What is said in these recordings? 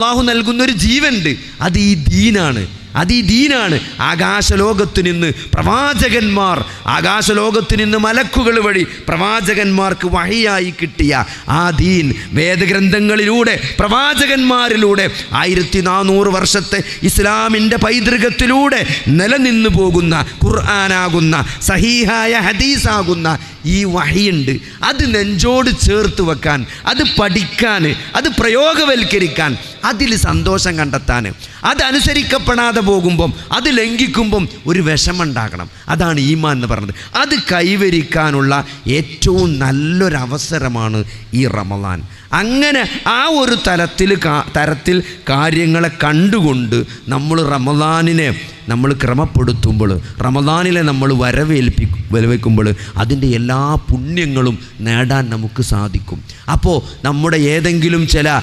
അള്ളാഹു നൽകുന്ന ഒരു ജീവനുണ്ട്. അത് ഈ ദീനാണ്. അത് ഈ ദീനാണ്. ആകാശലോകത്ത് നിന്ന് പ്രവാചകന്മാർ ആകാശലോകത്ത് നിന്ന് മലക്കുകൾ വഴി പ്രവാചകന്മാർക്ക് വഴിയായി കിട്ടിയ ആ ദീൻ വേദഗ്രന്ഥങ്ങളിലൂടെ പ്രവാചകന്മാരിലൂടെ ആയിരത്തി നാനൂറ് വർഷത്തെ ഇസ്ലാമിന്റെ പൈതൃകത്തിലൂടെ നിലനിന്നു പോകുന്ന ഖുർആാനാകുന്ന സഹീഹായ ഹദീസാകുന്ന ഈ വഹിയുണ്ട്. അത് നെഞ്ചോട് ചേർത്ത് വെക്കാൻ അത് പഠിക്കാൻ അത് പ്രയോഗവൽക്കരിക്കാൻ അതിൽ സന്തോഷം കണ്ടെത്താൻ. അതനുസരിക്കപ്പെടാതെ പോകുമ്പം അത് ലംഘിക്കുമ്പം ഒരു വിഷമുണ്ടാകണം അതാണ് ഈമാൻ എന്ന് പറയുന്നത് അത് കൈവരിക്കാനുള്ള ഏറ്റവും നല്ലൊരവസരമാണ് ഈ റമദാൻ. അങ്ങനെ ആ ഒരു തലത്തിൽ തരത്തിൽ കാര്യങ്ങളെ കണ്ടുകൊണ്ട് നമ്മൾ റമദാനിനെ നമ്മൾ ക്രമപ്പെടുത്തുമ്പോൾ റമദാനിലെ നമ്മൾ വരവേൽപ്പി വരവേൽക്കുമ്പോൾ അതിന്റെ എല്ലാ പുണ്യങ്ങളും നേടാൻ നമുക്ക് സാധിക്കും. അപ്പോൾ നമ്മുടെ ഏതെങ്കിലും ചില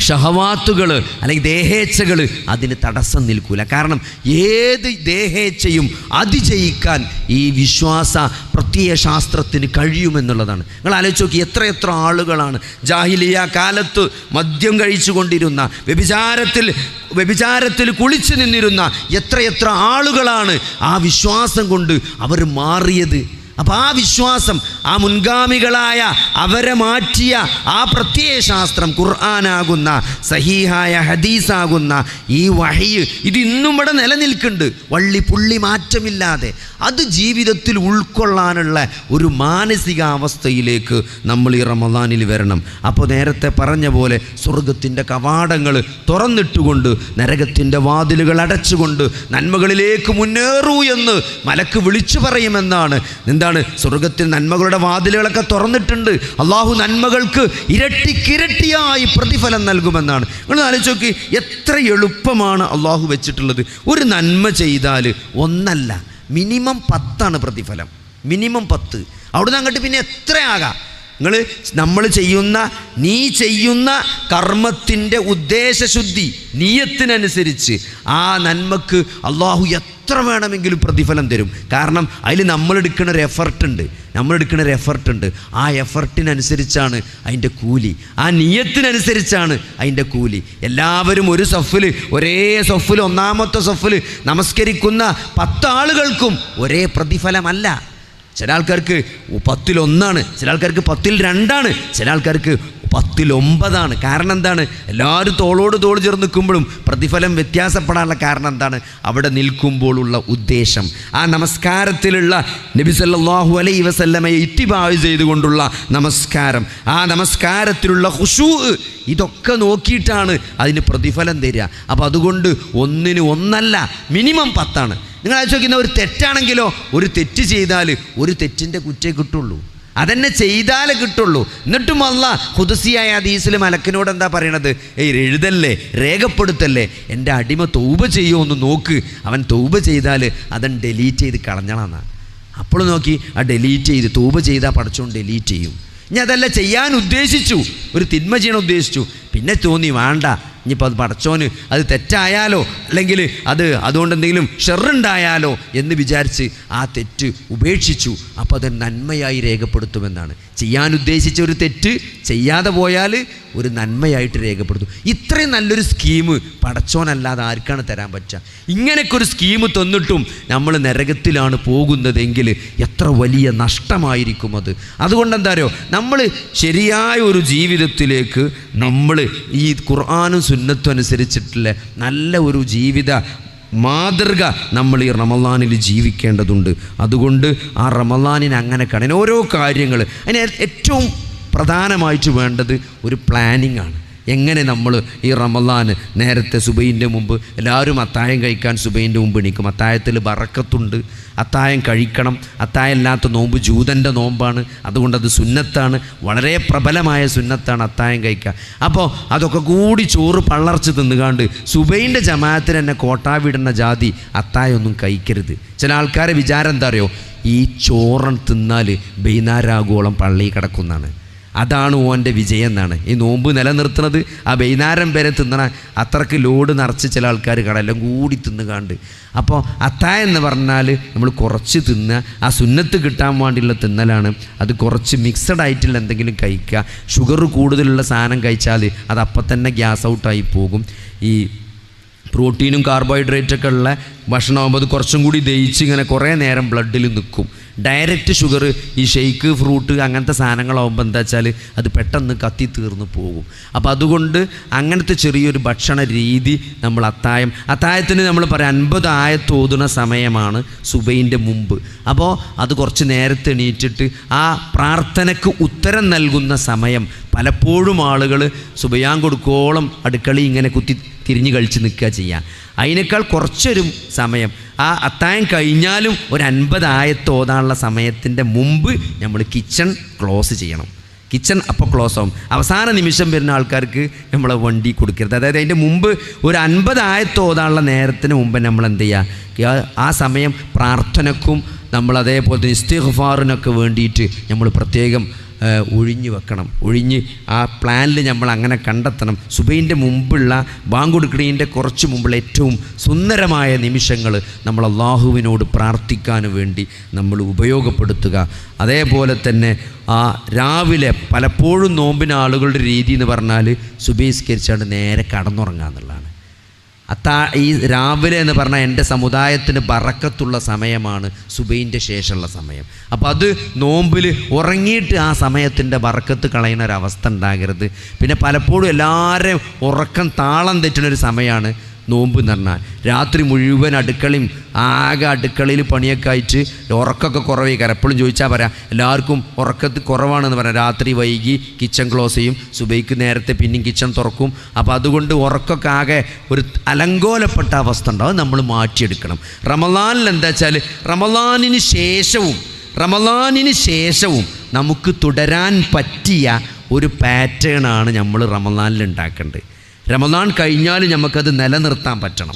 ഷഹവാത്തുകൾ അല്ലെങ്കിൽ ദേഹേച്ഛകൾ അതിന് തടസ്സം നിൽക്കൂല. കാരണം ഏത് ദേഹേച്ഛയും അതിജയിക്കാൻ ഈ വിശ്വാസ പ്രത്യയ ശാസ്ത്രത്തിന് കഴിയുമെന്നുള്ളതാണ്. നിങ്ങൾ ആലോചിച്ച് നോക്കി എത്ര എത്ര ആളുകളാണ് ജാഹിലിയ കാലത്ത് മദ്യം കഴിച്ചുകൊണ്ടിരുന്ന വ്യഭിചാരത്തിൽ വ്യഭിചാരത്തിൽ കുളിച്ചു നിന്നിരുന്ന എത്രയെത്ര ആളുകളാണ് ആ വിശ്വാസം കൊണ്ട് അവർ മാറിയത്? അപ്പം ആ വിശ്വാസം ആ മുൻഗാമികളായ അവരെ മാറ്റിയ ആ പ്രത്യയ ശാസ്ത്രം ഖുർആാനാകുന്ന സഹീഹായ ഹദീസാകുന്ന ഈ വഹയ് ഇത് ഇന്നും ഇവിടെ നിലനിൽക്കുന്നുണ്ട്. വള്ളി പുള്ളി മാറ്റമില്ലാതെ അത് ജീവിതത്തിൽ ഉൾക്കൊള്ളാനുള്ള ഒരു മാനസികാവസ്ഥയിലേക്ക് നമ്മൾ ഈ റമദാനിൽ വരണം. അപ്പോൾ നേരത്തെ പറഞ്ഞ പോലെ സ്വർഗത്തിന്റെ കവാടങ്ങൾ തുറന്നിട്ടുകൊണ്ട് നരകത്തിന്റെ വാതിലുകൾ അടച്ചുകൊണ്ട് നന്മകളിലേക്ക് മുന്നേറൂ എന്ന് മലക്ക് വിളിച്ചു പറയുമെന്നാണ്. എന്താണ്? സ്വർഗത്തിൽ നന്മകളുടെ വാതിലുകളൊക്കെ തുറന്നിട്ടുണ്ട്. അള്ളാഹു നന്മകൾക്ക് ഇരട്ടിക്കിരട്ടിയായി പ്രതിഫലം നൽകുമെന്നാണ്. നിങ്ങൾ ആലോചിച്ച് നോക്കി എത്ര എളുപ്പമാണ് അള്ളാഹു വെച്ചിട്ടുള്ളത്. ഒരു നന്മ ചെയ്താൽ ഒന്നല്ല മിനിമം പത്താണ് പ്രതിഫലം. മിനിമം പത്ത്. അവിടുന്ന് അങ്ങോട്ട് പിന്നെ എത്ര എത്രയാകാം നിങ്ങൾ നമ്മൾ ചെയ്യുന്ന നീ ചെയ്യുന്ന കർമ്മത്തിന്റെ ഉദ്ദേശശുദ്ധി നീയത്തിനനുസരിച്ച് ആ നന്മക്ക് അള്ളാഹു എത്ര വേണമെങ്കിലും പ്രതിഫലം തരും. കാരണം അതിൽ നമ്മളെടുക്കുന്ന ഒരു എഫർട്ട് ഉണ്ട്. നമ്മളെടുക്കുന്ന ഒരു എഫർട്ട് ഉണ്ട്. ആ എഫർട്ടിനനുസരിച്ചാണ് അതിന്റെ കൂലി. ആ നീയത്തിനനുസരിച്ചാണ് അതിന്റെ കൂലി. എല്ലാവരും ഒരു സഫിൽ ഒരേ സഫിൽ ഒന്നാമത്തെ സഫിൽ നമസ്കരിക്കുന്ന പത്താളുകൾക്കും ഒരേ പ്രതിഫലമല്ല. ചില ആൾക്കാർക്ക് പത്തിലൊന്നാണ് ചില ആൾക്കാർക്ക് പത്തിൽ രണ്ടാണ് ചില ആൾക്കാർക്ക് പത്തിൽ ഒമ്പതാണ് കാരണം എന്താണ്? എല്ലാവരും തോളോട് തോൾ ചേർന്ന് നിൽക്കുമ്പോഴും പ്രതിഫലം വ്യത്യാസപ്പെടാനുള്ള കാരണം എന്താണ്? അവിടെ നിൽക്കുമ്പോഴുള്ള ഉദ്ദേശം. ആ നമസ്കാരത്തിലുള്ള നബി സല്ലല്ലാഹു അലൈ വസല്ലമയെ ഇത്തിബാവ് ചെയ്തുകൊണ്ടുള്ള നമസ്കാരം. ആ നമസ്കാരത്തിലുള്ള ഹുഷൂ ഇതൊക്കെ നോക്കിയിട്ടാണ് അതിന് പ്രതിഫലം തരിക. അപ്പോൾ അതുകൊണ്ട് ഒന്നിന് ഒന്നല്ല മിനിമം പത്താണ്. നിങ്ങൾ ആലോചിക്കുന്ന ഒരു തെറ്റാണെങ്കിലോ ഒരു തെറ്റ് ചെയ്താൽ ഒരു തെറ്റിന്റെ കുറ്റേ കിട്ടുള്ളൂ. അതെന്നെ ചെയ്താലേ കിട്ടുള്ളൂ. എന്നിട്ടും അല്ല ഹുദസിയായ ഹദീസിൽ മലക്കിനോട് എന്താ പറയണത്? ഏയ് എഴുതല്ലേ രേഖപ്പെടുത്തല്ലേ എന്റെ അടിമ തൗബ ചെയ്യുമോ ഒന്ന് നോക്ക്. അവൻ തൗബ ചെയ്താൽ അതൻ ഡെലീറ്റ് ചെയ്ത് കളഞ്ഞണമെന്നാണ് അപ്പോൾ നോക്കി ആ ഡെലീറ്റ് ചെയ്ത് തൗബ ചെയ്താൽ പഠിച്ചുകൊണ്ട് ഡെലീറ്റ് ചെയ്യും. ഇനി അതല്ല ചെയ്യാൻ ഉദ്ദേശിച്ചു. ഒരു തിന്മ ചെയ്യണം ഉദ്ദേശിച്ചു. പിന്നെ തോന്നി വേണ്ട ഇനിയിപ്പോൾ അത് പടച്ചോന് അത് തെറ്റായാലോ? അല്ലെങ്കിൽ അത് അതുകൊണ്ട് എന്തെങ്കിലും ഷെറുണ്ടായാലോ? എന്ന് വിചാരിച്ച് ആ തെറ്റ് ഉപേക്ഷിച്ചു. അപ്പോൾ അത് നന്മയായി രേഖപ്പെടുത്തുമെന്നാണ്. ചെയ്യാൻ ഉദ്ദേശിച്ച ഒരു തെറ്റ് ചെയ്യാതെ പോയാൽ ഒരു നന്മയായിട്ട് രേഖപ്പെടുത്തും. ഇത്രയും നല്ലൊരു സ്കീം പടച്ചോനല്ലാതെ ആർക്കാണ് തരാൻ പറ്റുക? ഇങ്ങനെയൊക്കെ ഒരു സ്കീം തന്നിട്ടും നമ്മൾ നരകത്തിലാണ് പോകുന്നതെങ്കിൽ എത്ര വലിയ നഷ്ടമായിരിക്കും അത്. അതുകൊണ്ട് എന്താ നമ്മൾ ശരിയായ ഒരു ജീവിതത്തിലേക്ക് നമ്മൾ ഈ ഖുർആാനും സുന്നത്തും അനുസരിച്ചിട്ടുള്ള നല്ല ഒരു ജീവിത മാതൃക നമ്മൾ ഈ റമലാനിൽ ജീവിക്കേണ്ടതുണ്ട്. അതുകൊണ്ട് ആ റമലാനിനെ അങ്ങനെ കാണാൻ ഓരോ കാര്യങ്ങൾ. അതിന് ഏറ്റവും പ്രധാനമായിട്ട് വേണ്ടത് ഒരു പ്ലാനിങ് ആണ്. എങ്ങനെ നമ്മൾ ഈ റമദാന് നേരത്തെ സുബൈന്റെ മുമ്പ് എല്ലാവരും അത്തായം കഴിക്കാൻ സുബൈന്റെ മുമ്പ് എണീക്കും. അത്തായത്തിൽ ബറക്കത്തുണ്ട് അത്തായം കഴിക്കണം. അത്തായം ഇല്ലാത്ത നോമ്പ് ജൂതന്റെ നോമ്പാണ്. അതുകൊണ്ട് അത് സുന്നത്താണ്. വളരെ പ്രബലമായ സുന്നത്താണ് അത്തായം കഴിക്കുക. അപ്പോൾ അതൊക്കെ കൂടി ചോറ് പള്ളർച്ച് തിന്നുകാണ്ട് സുബൈന്റെ ജമാഅത്തിന് തന്നെ കോട്ടാവിടുന്ന ജാതി അത്തായൊന്നും കഴിക്കരുത്. ചില ആൾക്കാരെ വിചാരം എന്താ അറിയോ? ഈ ചോറൻ തിന്നാൽ ബൈനാരാഗോളം പള്ളി കിടക്കുന്നതാണ്. അതാണ് ഓന്റെ വിജയം എന്നാണ്. ഈ നോമ്പ് നിലനിർത്തുന്നത് ആ വൈകുന്നേരം വരെ തിന്നണ അത്രയ്ക്ക് ലോഡ് നിറച്ച് ചില ആൾക്കാർ കടയെല്ലാം കൂടി തിന്നുകാണ്ട്. അപ്പോൾ അത്ത എന്ന് പറഞ്ഞാൽ നമ്മൾ കുറച്ച് തിന്നുക ആ സുന്നത്ത് കിട്ടാൻ വേണ്ടിയുള്ള തിന്നലാണ്. അത് കുറച്ച് മിക്സഡ് ആയിട്ടുള്ള എന്തെങ്കിലും കഴിക്കുക. ഷുഗർ കൂടുതലുള്ള സാധനം കഴിച്ചാൽ അത് അപ്പം തന്നെ ഗ്യാസ് ഔട്ടായി പോകും. ഈ പ്രോട്ടീനും കാർബോഹൈഡ്രേറ്റൊക്കെ ഉള്ള ഭക്ഷണമാകുമ്പോൾ അത് കുറച്ചും കൂടി ദഹിച്ച് ഇങ്ങനെ കുറേ നേരം ബ്ലഡിൽ നിൽക്കും. ഡയറക്റ്റ് ഷുഗർ ഈ ഷെയ്ക്ക് ഫ്രൂട്ട് അങ്ങനത്തെ സാധനങ്ങളാകുമ്പോൾ എന്താ വെച്ചാൽ അത് പെട്ടെന്ന് കത്തി തീർന്നു പോകും. അപ്പോൾ അതുകൊണ്ട് അങ്ങനത്തെ ചെറിയൊരു ഭക്ഷണ രീതി നമ്മൾ അത്തായം അത്തായത്തിന് നമ്മൾ പറയാം അൻപത് ആയത്തോതുന്ന സമയമാണ് സുബൈന്റെ മുമ്പ്. അപ്പോൾ അത് കുറച്ച് നേരത്തെ എണീറ്റിട്ട് ആ പ്രാർത്ഥനയ്ക്ക് ഉത്തരം നൽകുന്ന സമയം പലപ്പോഴും ആളുകൾ സുബയാൻ കൊടുക്കോളം അടുക്കളി ഇങ്ങനെ കുത്തി തിരിഞ്ഞ് കഴിച്ച് നിൽക്കുക ചെയ്യുക അതിനേക്കാൾ കുറച്ചൊരു സമയം ആ അത്തായം കഴിഞ്ഞാലും ഒരു അൻപത് ആയത്ത് ഓതാനുള്ള സമയത്തിന്റെ മുമ്പ് നമ്മൾ കിച്ചൺ ക്ലോസ് ചെയ്യണം. കിച്ചൺ അപ്പോൾ ക്ലോസ് ആവും. അവസാന നിമിഷം വരുന്ന ആൾക്കാർക്ക് നമ്മൾ വണ്ടി കൊടുക്കരുത്. അതായത് അതിന്റെ മുമ്പ് ഒരു അൻപത് ആയത്ത് ഓതാനുള്ള നേരത്തിന് മുമ്പ് നമ്മൾ എന്ത് ചെയ്യുക? ആ സമയം പ്രാർത്ഥനക്കും നമ്മൾ അതേപോലെ ഇസ്തിഗ്ഫാറിനൊക്കെ വേണ്ടിയിട്ട് നമ്മൾ പ്രത്യേകം ഒഴിഞ്ഞു വെക്കണം. ഒഴിഞ്ഞ് ആ പ്ലാനിൽ നമ്മൾ അങ്ങനെ കണ്ടെത്തണം. സുബൈന്റെ മുമ്പുള്ള ബാങ്കുടുക്കണീന്റെ കുറച്ച് മുമ്പുള്ള ഏറ്റവും സുന്ദരമായ നിമിഷങ്ങൾ നമ്മൾ അള്ളാഹുവിനോട് പ്രാർത്ഥിക്കാൻ വേണ്ടി നമ്മൾ ഉപയോഗപ്പെടുത്തുക. അതേപോലെ തന്നെ ആ രാവിലെ പലപ്പോഴും നോമ്പിന് ആളുകളുടെ രീതി എന്ന് പറഞ്ഞാൽ സുബൈസ്കരിച്ചാണ്ട് നേരെ കടന്നുറങ്ങുക എന്നുള്ളതാണ് അത്താ ഈ രാവിലെ എന്ന് പറഞ്ഞാൽ എന്റെ സമുദായത്തിന് ബറക്കത്തുള്ള സമയമാണ് സുബൈന്റെ ശേഷമുള്ള സമയം. അപ്പോൾ അത് നോമ്പിൽ ഉറങ്ങിയിട്ട് ആ സമയത്തിന്റെ ബറക്കത്ത് കളയുന്ന ഒരു അവസ്ഥ ഉണ്ടാകരുത്. പിന്നെ പലപ്പോഴും എല്ലാവരെയും ഉറക്കം താളം തെറ്റുന്നൊരു സമയമാണ് നോമ്പ് എന്ന് രാത്രി മുഴുവൻ അടുക്കളയും ആകെ അടുക്കളയിൽ പണിയൊക്കെ അയച്ച് ഉറക്കമൊക്കെ കുറവേ എപ്പോഴും ചോദിച്ചാൽ പറയാം എല്ലാവർക്കും ഉറക്കത്ത് കുറവാണെന്ന് പറയാം. രാത്രി വൈകി കിച്ചൺ ക്ലോസ് ചെയ്യും സുബൈക്ക് നേരത്തെ പിന്നെയും കിച്ചൺ തുറക്കും. അപ്പോൾ അതുകൊണ്ട് ഉറക്കമൊക്കെ ആകെ ഒരു അലങ്കോലപ്പെട്ട അവസ്ഥ ഉണ്ടാവും. നമ്മൾ മാറ്റിയെടുക്കണം. റമലാനിൽ എന്താ വെച്ചാൽ റമലാനിന് ശേഷവും റമലാനിന് ശേഷവും നമുക്ക് തുടരാൻ പറ്റിയ ഒരു പാറ്റേണാണ് നമ്മൾ റമലാനിൽ ഉണ്ടാക്കേണ്ടത്. റമദാൻ കഴിഞ്ഞാൽ നമുക്കത് നിലനിർത്താൻ പറ്റണം.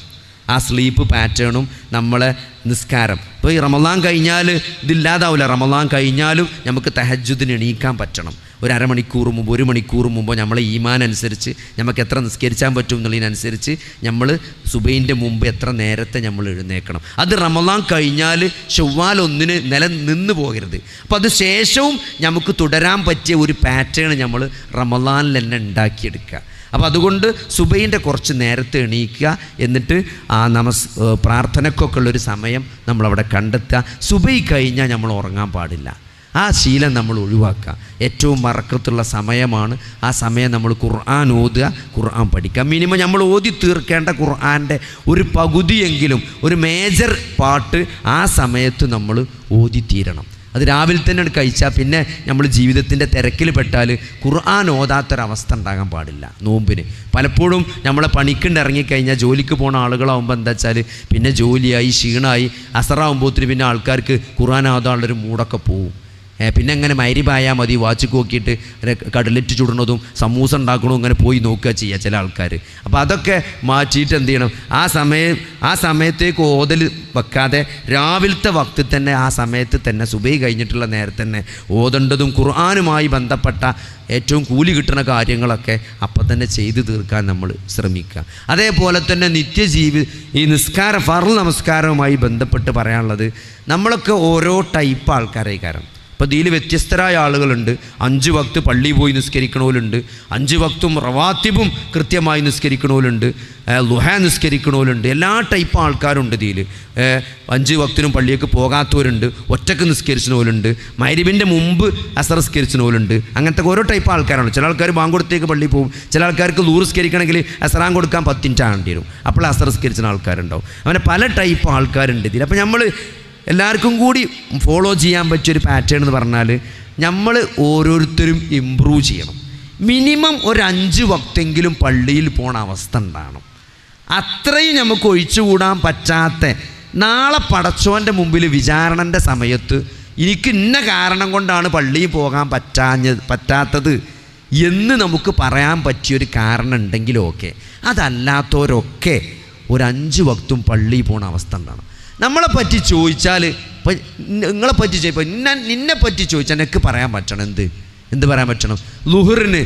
ആ സ്ലീപ്പ് പാറ്റേണും നമ്മളെ നിസ്കാരം. ഇപ്പോൾ ഈ റമദാൻ കഴിഞ്ഞാൽ ഇതില്ലാതാവില്ല റമദാൻ കഴിഞ്ഞാലും നമുക്ക് തഹജുദിന് എണീക്കാൻ പറ്റണം. ഒരു അരമണിക്കൂർ മുമ്പ് ഒരു മണിക്കൂർ മുമ്പ് നമ്മളെ ഈമാൻ അനുസരിച്ച് നമുക്ക് എത്ര നിസ്കരിച്ചാൻ പറ്റും എന്നുള്ളതിനനുസരിച്ച് നമ്മൾ സുബൈന്റെ മുമ്പ് എത്ര നേരത്തെ നമ്മൾ എഴുന്നേക്കണം. അത് റമദാൻ കഴിഞ്ഞാൽ ചൊവ്വാൽ ഒന്നിന് നില നിന്ന് പോകരുത്. അപ്പോൾ അത് ശേഷവും നമുക്ക് തുടരാൻ പറ്റിയ ഒരു പാറ്റേൺ നമ്മൾ റമദാനിൽ തന്നെ ഉണ്ടാക്കിയെടുക്കുക. അപ്പോൾ അതുകൊണ്ട് സുബൈന്റെ കുറച്ച് നേരത്തെ എണീക്കുക എന്നിട്ട് ആ നമസ് പ്രാർത്ഥനക്കൊക്കെ ഉള്ളൊരു സമയം നമ്മളവിടെ കണ്ടെത്തുക. സുബൈ കഴിഞ്ഞാൽ നമ്മൾ ഉറങ്ങാൻ പാടില്ല. ആ ശീലം നമ്മൾ ഒഴിവാക്കുക. ഏറ്റവും മറക്കത്തുള്ള സമയമാണ് ആ സമയം നമ്മൾ ഖുർആൻ ഓതുക ഖുർആൻ പഠിക്കുക. മിനിമം നമ്മൾ ഓതി തീർക്കേണ്ട ഖുർആന്റെ ഒരു പകുതിയെങ്കിലും ഒരു മേജർ പാട്ട് ആ സമയത്ത് നമ്മൾ ഓതി തീരണം. അത് രാവിലെ തന്നെ കഴിച്ചാൽ പിന്നെ നമ്മൾ ജീവിതത്തിന്റെ തിരക്കിൽ പെട്ടാൽ ഖുർആൻ ഓതാത്തൊരവസ്ഥ ഉണ്ടാകാൻ പാടില്ല നോമ്പിന്. പലപ്പോഴും നമ്മളെ പണിക്കുണ്ട് ഇറങ്ങിക്കഴിഞ്ഞാൽ ജോലിക്ക് പോണ ആളുകളാകുമ്പോൾ എന്താ വെച്ചാൽ പിന്നെ ജോലിയായി ക്ഷീണമായി അസറാവുമ്പോൾ ഒത്തിരി പിന്നെ ആൾക്കാർക്ക് ഖുർആൻ ഓതാനുള്ളൊരു മൂടൊക്കെ പോവും. പിന്നെ അങ്ങനെ മരിപായാൽ മതി വാച്ച് നോക്കിയിട്ട് കടലറ്റ് ചുടുന്നതും സമൂസ ഉണ്ടാക്കണതും ഇങ്ങനെ പോയി നോക്കുക ചെയ്യുക ചില ആൾക്കാർ. അപ്പോൾ അതൊക്കെ മാറ്റിയിട്ട് എന്ത് ചെയ്യണം? ആ സമയം ആ സമയത്തേക്ക് ഓതൽ വെക്കാതെ രാവിലത്തെ വക്തി തന്നെ ആ സമയത്ത് തന്നെ സുബൈ കഴിഞ്ഞിട്ടുള്ള നേരത്തെ തന്നെ ഓതേണ്ടതും ഖുർആാനുമായി ബന്ധപ്പെട്ട ഏറ്റവും കൂലി കിട്ടുന്ന കാര്യങ്ങളൊക്കെ അപ്പം തന്നെ ചെയ്തു തീർക്കാൻ നമ്മൾ ശ്രമിക്കുക. അതേപോലെ തന്നെ നിത്യജീവി ഈ നിസ്കാര ഫറു നമസ്കാരവുമായി ബന്ധപ്പെട്ട് പറയാനുള്ളത് നമ്മളൊക്കെ ഓരോ ടൈപ്പ് ആൾക്കാരായി കാരണം. ഇപ്പോൾ ഇതിൽ വ്യത്യസ്തരായ ആളുകളുണ്ട്. അഞ്ച് വക്ത് പള്ളി പോയി നിസ്കരിക്കണവരുണ്ട് അഞ്ച് വക്തും റവാത്തിബും കൃത്യമായി നിസ്കരിക്കണവരുണ്ട് ലുഹ നിസ്കരിക്കണവരുണ്ട് എല്ലാ ടൈപ്പ് ആൾക്കാരുണ്ട് ഇതിൽ അഞ്ച് വക്തിനും പള്ളിയൊക്കെ പോകാത്തവരുണ്ട്. ഒറ്റയ്ക്ക് നിസ്കരിച്ചവരുണ്ട് മൈരിബിന്റെ മുമ്പ് അസർ നിസ്കരിച്ചവരുണ്ട് അങ്ങനത്തെ ഓരോ ടൈപ്പ് ആൾക്കാരാണ്. ചില ആൾക്കാർ ബാങ്കൊടുത്തേക്ക് പള്ളി പോകും ചില ആൾക്കാർക്ക് ലൂർ നിസ്കരിക്കണമെങ്കിൽ അസറാൻ കൊടുക്കാൻ പത്തിന്റെ ആണ്ടി വരും. അപ്പോൾ അസർ നിസ്കരിച്ച ആൾക്കാരുണ്ടാവും. അങ്ങനെ പല ടൈപ്പ് ആൾക്കാരുണ്ട് ഇതിൽ അപ്പോൾ നമ്മൾ എല്ലാവർക്കും കൂടി ഫോളോ ചെയ്യാൻ പറ്റിയൊരു പാറ്റേൺ എന്ന് പറഞ്ഞാൽ നമ്മൾ ഓരോരുത്തരും ഇമ്പ്രൂവ് ചെയ്യണം. മിനിമം ഒരു അഞ്ച് വക്തെങ്കിലും പള്ളിയിൽ പോണ അവസ്ഥ ഉണ്ടാകണം അത്രയും നമുക്ക് ഒഴിച്ചുകൂടാൻ പറ്റാത്ത നാളെ പടച്ചോന്റെ മുമ്പിൽ വിചാരണന്റെ സമയത്ത് എനിക്ക് ഇന്ന കാരണം കൊണ്ടാണ് പള്ളിയിൽ പോകാൻ പറ്റാഞ്ഞ പറ്റാത്തത് എന്ന് നമുക്ക് പറയാൻ പറ്റിയൊരു കാരണം ഉണ്ടെങ്കിലും ഓക്കെ അതല്ലാത്തവരൊക്കെ ഒരു അഞ്ച് വക്തും പള്ളിയിൽ പോണ അവസ്ഥ ഉണ്ടാണ് നമ്മളെ പറ്റി ചോദിച്ചാൽ നിങ്ങളെ പറ്റി ചോദിപ്പോൾ നിന്നെ നിന്നെ പറ്റി ചോദിച്ചാൽ എനിക്ക് പറയാൻ പറ്റണം എന്ത്? എന്ത് പറയാൻ പറ്റണം? ലുഹറിന്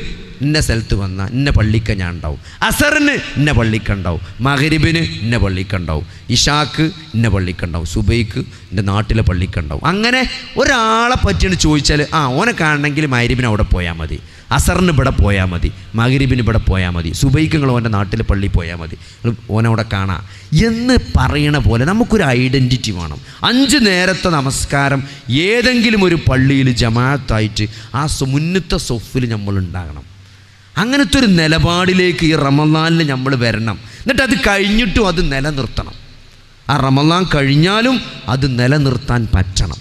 ഇന്ന സ്ഥലത്ത് വന്നാൽ ഇന്ന പള്ളിക്ക ഞാൻ ഉണ്ടാവും അസറിന് ഇന്ന പള്ളിക്ക ഉണ്ടാവും. മകരിബിന് ഇന്ന പള്ളിക്ക ഇഷാക്ക് ഇന്ന പള്ളിക്ക ഉണ്ടാവും. സുബൈക്ക് എന്റെ നാട്ടിലെ പള്ളിക്ക ഉണ്ടാവും. അങ്ങനെ ഒരാളെ പറ്റിയാണ് ചോദിച്ചാൽ ആ ഓനെ കാണണമെങ്കിൽ മകരിബിന് അവിടെ പോയാൽ മതി. അസറിന് ഇവിടെ പോയാൽ മതി മകരിബിന് ഇവിടെ പോയാൽ മതി സുബൈക്ക് ഓന്റെ നാട്ടിൽ പള്ളി പോയാൽ മതി. ഓനവിടെ കാണാം. എന്ന് പറയണ പോലെ നമുക്കൊരു ഐഡന്റിറ്റി വേണം. അഞ്ച് നേരത്തെ നമസ്കാരം ഏതെങ്കിലും ഒരു പള്ളിയിൽ ജമാഅത്തായിട്ട് ആ മുന്നത്തെ സൊഫിൽ നമ്മൾ ഉണ്ടാകണം. അങ്ങനത്തെ ഒരു നിലപാടിലേക്ക് ഈ റമദാനിൽ നമ്മൾ വരണം. എന്നിട്ട് അത് കഴിഞ്ഞിട്ടും അത് നിലനിർത്തണം. ആ റമദാൻ കഴിഞ്ഞാലും അത് നിലനിർത്താൻ പറ്റണം.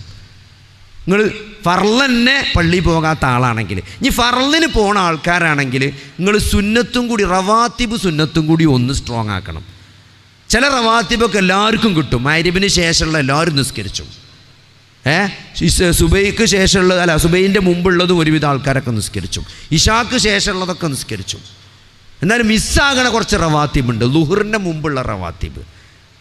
നിങ്ങൾ ഫർലന്നെ പള്ളി പോകാത്ത ആളാണെങ്കിൽ. ഇനി ഫർലിന് പോണ ആൾക്കാരാണെങ്കിൽ നിങ്ങൾ സുന്നത്തും കൂടി റവാത്തിബ് സുന്നത്തും കൂടി ഒന്ന് സ്ട്രോങ് ആക്കണം. ചില റവാത്തിബൊക്കെ എല്ലാവർക്കും കിട്ടും. മരിബിന് ശേഷമുള്ള എല്ലാവരും നിസ്കരിച്ചു. ഏ? സുബൈക്ക് ശേഷമുള്ള അല്ല സുബൈന്റെ മുമ്പുള്ളത് ഒരുവിധ ആൾക്കാരൊക്കെ നിസ്കരിച്ചു. ഇഷാക്ക് ശേഷമുള്ളതൊക്കെ നിസ്കരിച്ചു. എന്നാൽ മിസ്സാകണ കുറച്ച് റവാത്തിബുണ്ട് ലുഹറിന്റെ മുമ്പുള്ള റവാത്തിബ്.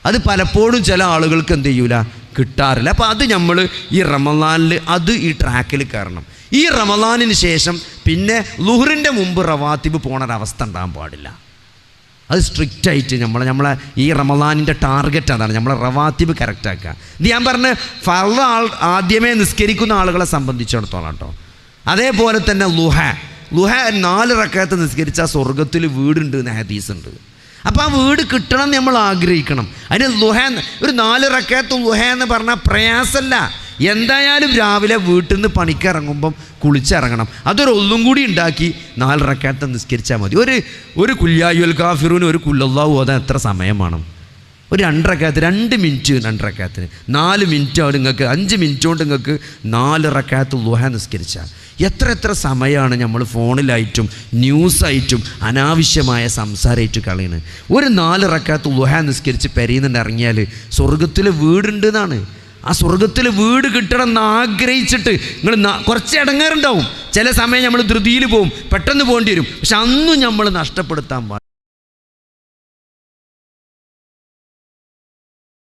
അത് പലപ്പോഴും ചില ആളുകൾക്ക് എന്ത് ചെയ്യൂല? കിട്ടാറില്ല. അപ്പോൾ അത് നമ്മൾ ഈ റമദാനിൽ അത് ഈ ട്രാക്കിൽ കയറണം. ഈ റമദാനിന് ശേഷം പിന്നെ ലുഹറിന്റെ മുമ്പ് റവാത്തിബ് പോണൊരവസ്ഥ ഉണ്ടാകാൻ പാടില്ല. അത് സ്ട്രിക്റ്റ് ആയിട്ട് നമ്മൾ നമ്മളെ ഈ റമദാനിന്റെ ടാർഗറ്റ് അതാണ്. നമ്മളെ റവാത്തിബ് കറക്റ്റാക്കുക ഇത് ഞാൻ പറഞ്ഞ ഫർദ് ആൾ ആദ്യമേ നിസ്കരിക്കുന്ന ആളുകളെ സംബന്ധിച്ചിടത്തോളം കേട്ടോ. അതേപോലെ തന്നെ ലുഹ. ലുഹ നാല് റക്കത്ത് നിസ്കരിച്ചാൽ സ്വർഗത്തിൽ വീടുണ്ട് എന്ന് ഹദീസ് ഉണ്ട്. അപ്പോൾ ആ വീട് കിട്ടണം എന്ന് നമ്മൾ ആഗ്രഹിക്കണം. അതിന് ലുഹ ഒരു നാല് റക്കത്ത് ലുഹ എന്ന് പറഞ്ഞാൽ പ്രയാസമല്ല എന്തായാലും രാവിലെ വീട്ടിൽ നിന്ന് പണിക്കിറങ്ങുമ്പം കുളിച്ചിറങ്ങണം. അതൊരു ഒന്നും കൂടി ഉണ്ടാക്കി നാല് റക്കാത്ത നിസ്കരിച്ചാൽ മതി. ഒരു ഒരു കുല്യായുൽ കാഫിറൂന് ഒരു കുല്ലല്ലാവു ഓതാൻ എത്ര സമയം വേണം? ഒരു രണ്ടരക്കാലത്ത് രണ്ട് മിനിറ്റ് രണ്ടരക്കാലത്തിന് നാല് മിനിറ്റ് അവിടെ നിങ്ങൾക്ക് അഞ്ച് മിനിറ്റ് കൊണ്ട് നിങ്ങൾക്ക് നാല് റക്കാത്ത് ലുഹ നിസ്കരിച്ചാൽ. എത്ര എത്ര സമയമാണ് നമ്മൾ ഫോണിലായിട്ടും ന്യൂസായിട്ടും അനാവശ്യമായ സംസാരമായിട്ട് കളയുന്നത് ഒരു നാല് റക്കാത്ത് ലുഹ നിസ്കരിച്ച് പെരയുന്നുണ്ട് ഇറങ്ങിയാൽ സ്വർഗത്തിൽ വീടുണ്ട് എന്നാണ് ആ സ്വർഗത്തിൽ വീട് കിട്ടണം എന്ന് ആഗ്രഹിച്ചിട്ട് നിങ്ങൾ കുറച്ച് ഇടങ്ങാറുണ്ടാവും. ചില സമയം നമ്മൾ ധൃതിയിൽ പോവും പെട്ടെന്ന് പോകേണ്ടി വരും. പക്ഷെ അന്നും നമ്മൾ നഷ്ടപ്പെടുത്താൻ പാടില്ല.